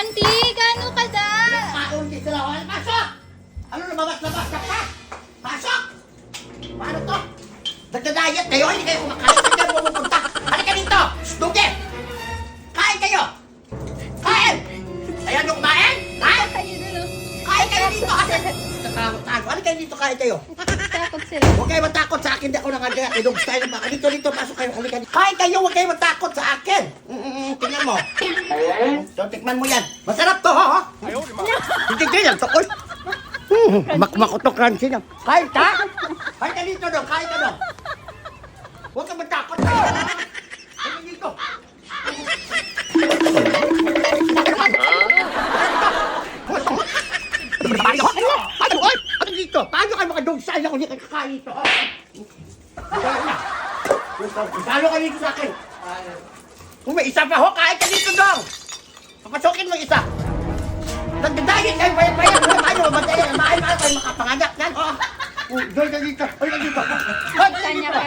auntie, gaano ka da? Di sila. Wala, Pasok! Ano lumabas-labas ka pa? Pasok! Paano to? Nagda-diet kayo? Hindi kayo kumakain. Hindi kayo pumupunta. Halika dito! Dugi! Kain kayo! Kain! Ayaw nyo kumain? Kain! Kain kayo dito kasi! Tatakot Halika kayo dito, kain kayo. Takot sila. Huwag kayo matakot sa akin. Di ako nakagaya. Ilog style na. Dito, dito. Pasok kayo. Halika. Kain kayo. Huwag kayo matakot sa akin. Mm-mm, tingnan mo. So, tikman mo yan. Masarap to, ha? Hindi ganyan to. Uy. Hmm, makmakotok crunchy na. Kain ka? Kain ka dito dong. Kain ka dong. Huwag ka matakot. Kain ka? Paano? Oy! Ano dito? Paano kayo makadugsa ako? Kayo kakain ito. Wala. Paano kayo dito sa akin? Kung may isa pa ho, kain ka dito dong! Papasukin mo isa. Nagdadayit kayo, bayad bayad. Paano mamatay? Mahal mahal kayo makapanganak yan. Oh. Oh, doon ka dito. Doon ka dito.